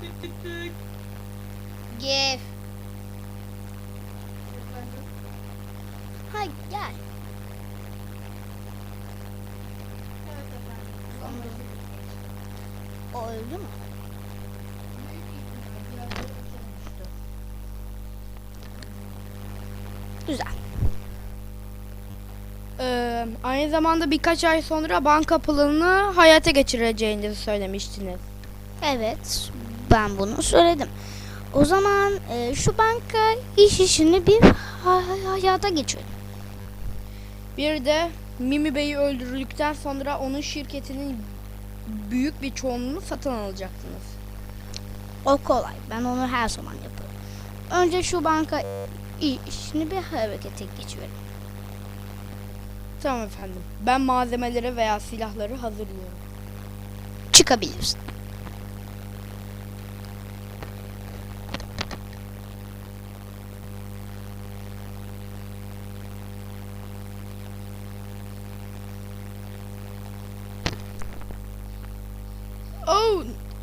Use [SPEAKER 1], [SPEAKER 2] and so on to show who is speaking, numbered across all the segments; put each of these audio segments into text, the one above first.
[SPEAKER 1] Tık tık tık.
[SPEAKER 2] Gef. Ha gel. O öldü mü? Güzel.
[SPEAKER 3] Ee, aynı zamanda birkaç ay sonra banka planını hayata geçireceğinizi söylemiştiniz.
[SPEAKER 2] Evet, ben bunu söyledim. O zaman e, şu banka iş işini bir ha- hayata geçirelim.
[SPEAKER 3] Bir de Mimi Bey'i öldürdükten sonra onun şirketinin büyük bir çoğunluğunu satın alacaksınız.
[SPEAKER 2] O kolay. Ben onu her zaman yaparım. Önce şu banka işini bir harekete geçirelim.
[SPEAKER 3] Tamam efendim. Ben malzemeleri veya silahları hazırlıyorum.
[SPEAKER 2] Çıkabilirsin.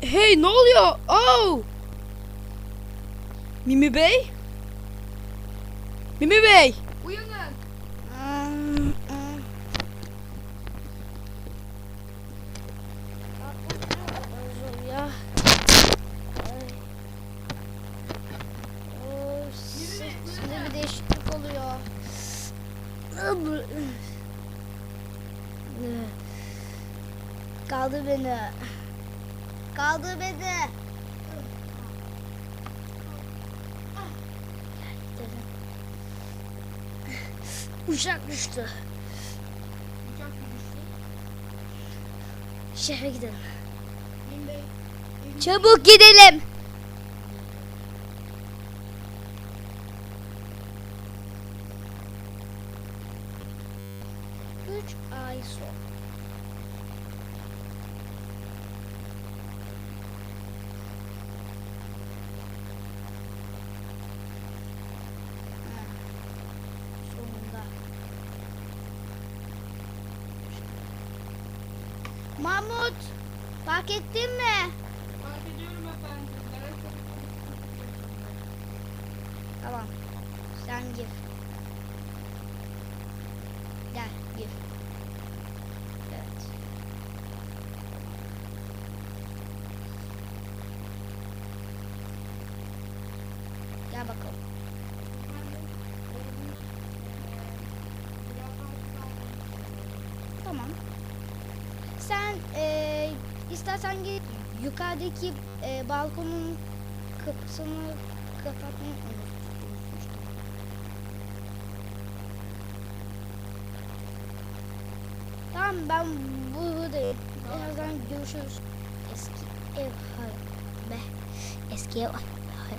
[SPEAKER 3] Hey ne oluyor? Oh! Mimi Bey? Mimi Bey!
[SPEAKER 1] Uyanın.
[SPEAKER 2] Hmm, hmm. Kaldır beni. Kaldır beni. Uçak düştü.
[SPEAKER 1] Uçak düştü.
[SPEAKER 2] Şehre gidelim. Çabuk gidelim. Üç ay sonra. Mahmut, fark ettin mi?
[SPEAKER 1] Fark ediyorum efendim.
[SPEAKER 2] Tamam. Sen gir. Gel gir. Evet. Gel bakalım. Tamam. Sen eee istersen git yukarıdaki eee, balkonun kapısını kapatmayı unutmuştum. Tamam ben buradayım. Birazdan görüşürüz. Eski ev hay be. Eski ev hay hay.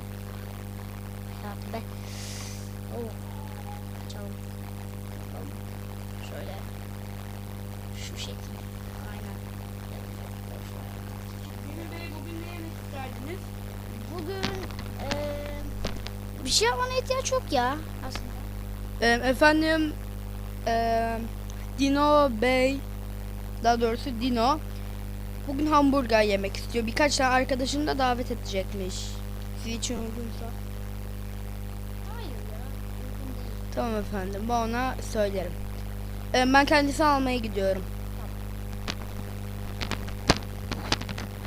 [SPEAKER 2] Hayat be. Oh. Bir şey yapmana ihtiyaç yok ya aslında.
[SPEAKER 3] Ee, efendim, ee, Dino Bey, daha doğrusu Dino, bugün hamburger yemek istiyor. Birkaç tane arkadaşını da davet edecekmiş. Siz için uygunsa.
[SPEAKER 2] Hayır ya. uygun değil.
[SPEAKER 3] Tamam efendim, ben ona söylerim. Ee, ben kendisini almaya gidiyorum.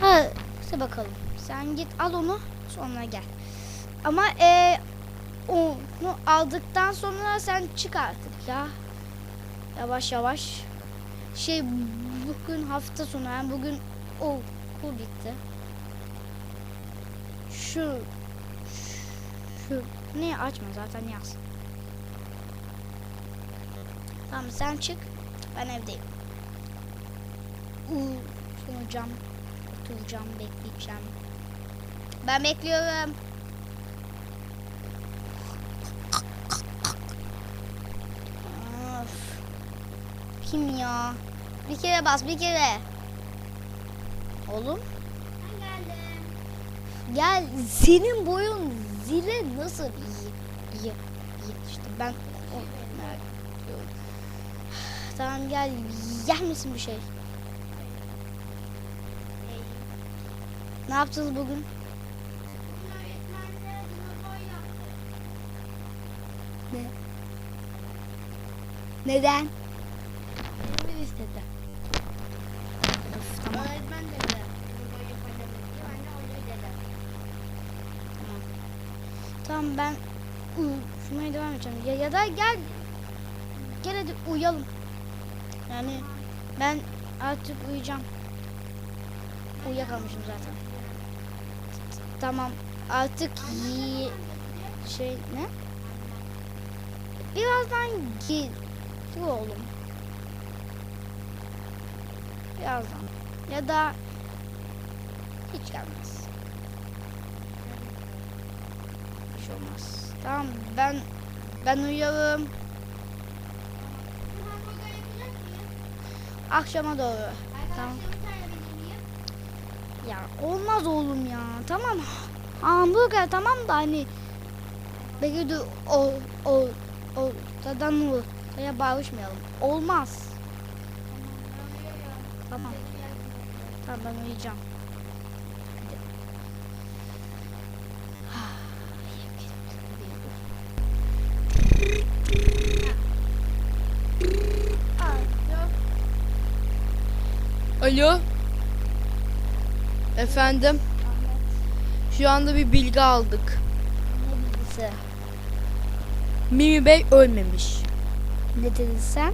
[SPEAKER 2] Ha, işte bakalım. Sen git al onu sonra gel. Ama e, onu aldıktan sonra sen çık artık ya. Yavaş yavaş. Şey bugün hafta sonu yani bugün okul bitti. Şu şu ne açma zaten yaz. Tamam sen çık. Ben evdeyim. Uuu sunacağım. Oturacağım, bekleyeceğim. Ben bekliyorum. bakayım ya. Bir kere bas bir kere. Oğlum. Ben geldim. Gel senin boyun zile nasıl iyi iyi yetişti ben Tamam gel yer misin bir şey? Ne yaptınız bugün? Ne? Neden? İstedi. Of, tamam.
[SPEAKER 1] Öğretmen dedi. Bunu böyle yapacağım dedi. Ben de öyle dedim.
[SPEAKER 2] Tamam ben uyumaya devam edeceğim. Ya, ya da gel gel hadi uyuyalım. Yani ben artık uyuyacağım. Uyuyakalmışım zaten. Tamam artık yi şey ne? Birazdan git oğlum. Birazdan. Ya da hiç gelmez. Bir şey olmaz. Tamam ben ben uyuyalım. Akşama doğru. Tamam.
[SPEAKER 1] Tanıyabilir miyim?
[SPEAKER 2] Ya olmaz oğlum ya. Tamam. Hamburger tamam da hani belki de o o o tadan mı? Ya bağışmayalım. Olmaz. Tamam. Tamam ben uyuyacağım.
[SPEAKER 3] Alo. Efendim. Şu anda bir bilgi aldık.
[SPEAKER 2] Ne bilgisi?
[SPEAKER 3] Mimi Bey ölmemiş.
[SPEAKER 2] Ne dedin sen?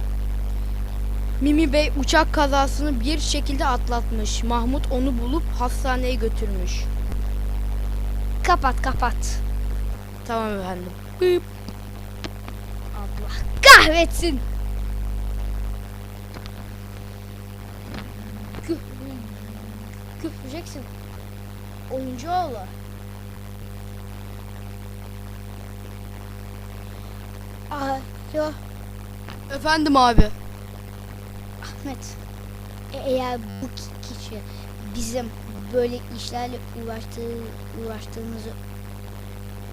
[SPEAKER 3] Mimi Bey uçak kazasını bir şekilde atlatmış. Mahmut onu bulup hastaneye götürmüş.
[SPEAKER 2] Kapat kapat.
[SPEAKER 3] Tamam efendim. Bıp.
[SPEAKER 2] Allah kahretsin. Küf, küfreceksin. Oyuncu oğlu. Alo
[SPEAKER 3] Efendim abi.
[SPEAKER 2] Ahmet. E- eğer bu ki- kişi bizim böyle işlerle uğraştığı, uğraştığımızı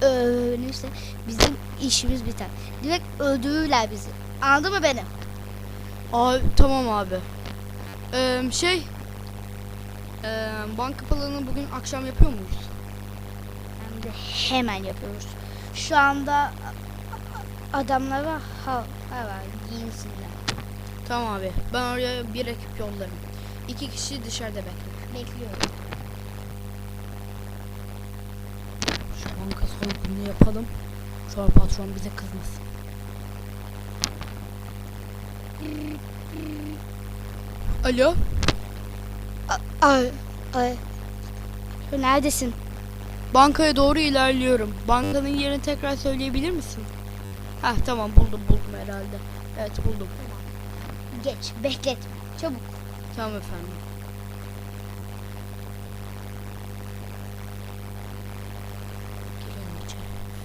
[SPEAKER 2] öğrenirse bizim işimiz biter. Direkt öldürürler bizi. Anladın mı beni?
[SPEAKER 3] Abi tamam abi. Ee, şey. Ee, banka planını bugün akşam yapıyor muyuz?
[SPEAKER 2] Hem de hemen yapıyoruz. Şu anda adamlara ha, ha var giyinsinler.
[SPEAKER 3] Tamam abi. Ben oraya bir ekip yollarım. İki kişi dışarıda bekliyor.
[SPEAKER 2] Bekliyorum.
[SPEAKER 3] Şu banka soygununu yapalım. Sonra patron bize kızmasın. Alo.
[SPEAKER 2] Ay, ay. Şu neredesin?
[SPEAKER 3] Bankaya doğru ilerliyorum. Bankanın yerini tekrar söyleyebilir misin? Heh tamam buldum buldum herhalde. Evet buldum.
[SPEAKER 2] Geç, bekletme. Çabuk.
[SPEAKER 3] Tamam efendim.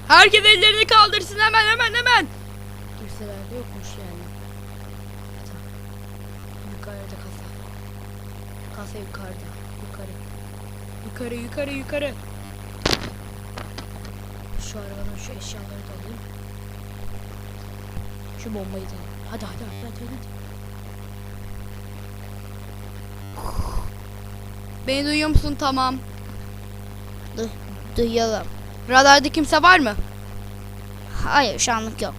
[SPEAKER 3] Herkes ellerini kaldırsın hemen hemen hemen. Kimseler de yokmuş yani. Yukarıda kasa. Kasa yukarıda. Yukarı. Yukarı yukarı yukarı. Şu arabadan şu eşyaları da alayım. Şu bombayı da. Hadi hadi hadi hadi. hadi. Beni duyuyor musun? Tamam.
[SPEAKER 2] Duyuyorum.
[SPEAKER 3] Radarda kimse var mı?
[SPEAKER 2] Hayır, şu anlık yok.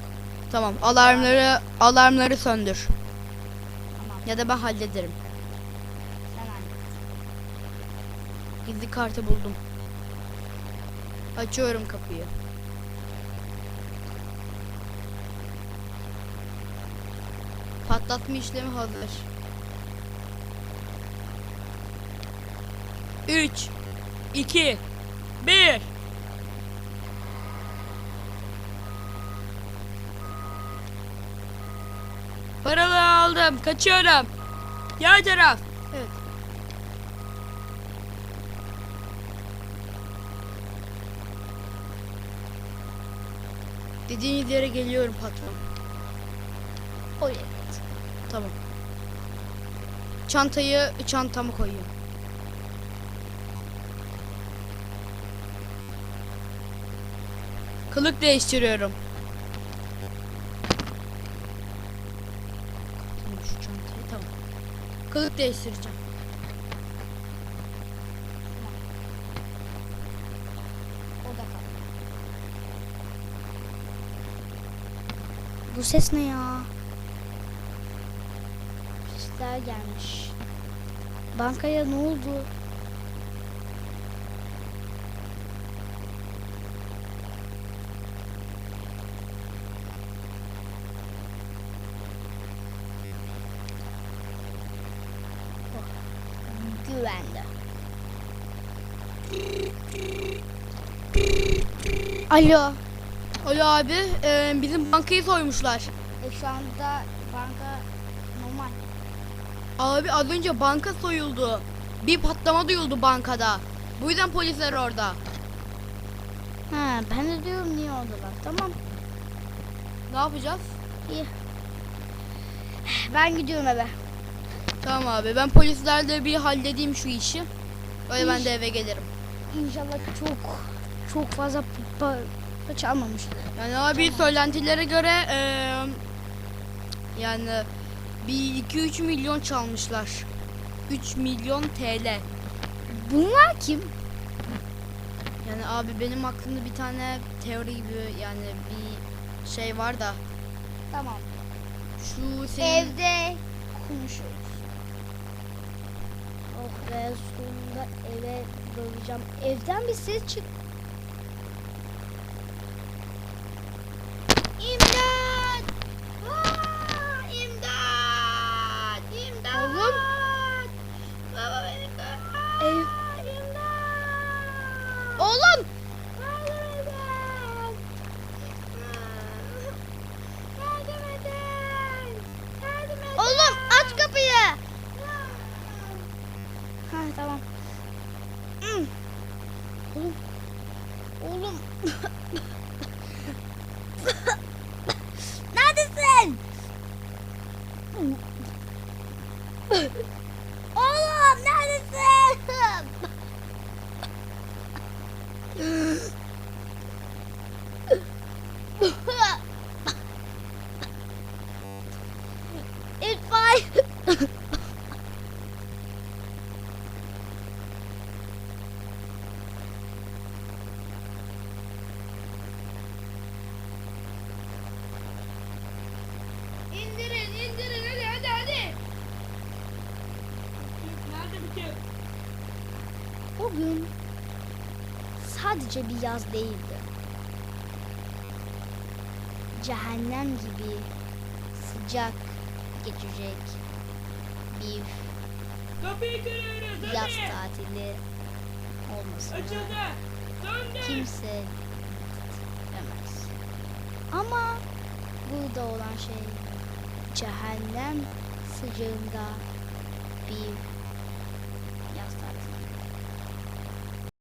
[SPEAKER 3] Tamam. Alarmları alarmları söndür.
[SPEAKER 2] Tamam.
[SPEAKER 3] Ya da ben hallederim.
[SPEAKER 2] Sen.
[SPEAKER 3] Gizli kartı buldum. Açıyorum kapıyı. Patlatma işlemi hazır. 3 2 1 Paraları aldım. Kaçıyorum. Yan taraf. Evet. Dediğiniz yere geliyorum patron.
[SPEAKER 2] Oraya git.
[SPEAKER 3] Tamam. Çantayı çantama koyuyorum. Kılık değiştiriyorum. Şu çantayı tamam. Kılık değiştireceğim.
[SPEAKER 2] Bu ses ne ya? Sesler gelmiş. Bankaya ne oldu? Güvende. Alo.
[SPEAKER 3] Alo abi e, bizim bankayı soymuşlar.
[SPEAKER 2] E şu anda banka normal.
[SPEAKER 3] Abi az önce banka soyuldu. Bir patlama duyuldu bankada. Bu yüzden polisler orada.
[SPEAKER 2] Ha ben de diyorum niye oradalar. Tamam.
[SPEAKER 3] Ne yapacağız?
[SPEAKER 2] iyi. Ben gidiyorum eve.
[SPEAKER 3] Tamam abi ben polislerle bir halledeyim şu işi. Öyle ben de eve gelirim.
[SPEAKER 2] İnşallah çok çok fazla para çalmamıştır.
[SPEAKER 3] Yani abi söylentilere göre e, yani bir 2-3 milyon çalmışlar. 3 milyon TL.
[SPEAKER 2] Bunlar kim?
[SPEAKER 3] Yani abi benim aklımda bir tane teori gibi yani bir şey var da
[SPEAKER 2] Tamam.
[SPEAKER 3] şu senin
[SPEAKER 2] Evde konuşuruz. Be sonunda eve döneceğim. Evden bir ses çık.
[SPEAKER 3] Oğlum.
[SPEAKER 2] Sadece bir yaz değildi. Cehennem gibi sıcak geçecek bir yaz tatili.
[SPEAKER 4] Döndü.
[SPEAKER 2] kimse demez. Ama burada olan şey cehennem sıcağında bir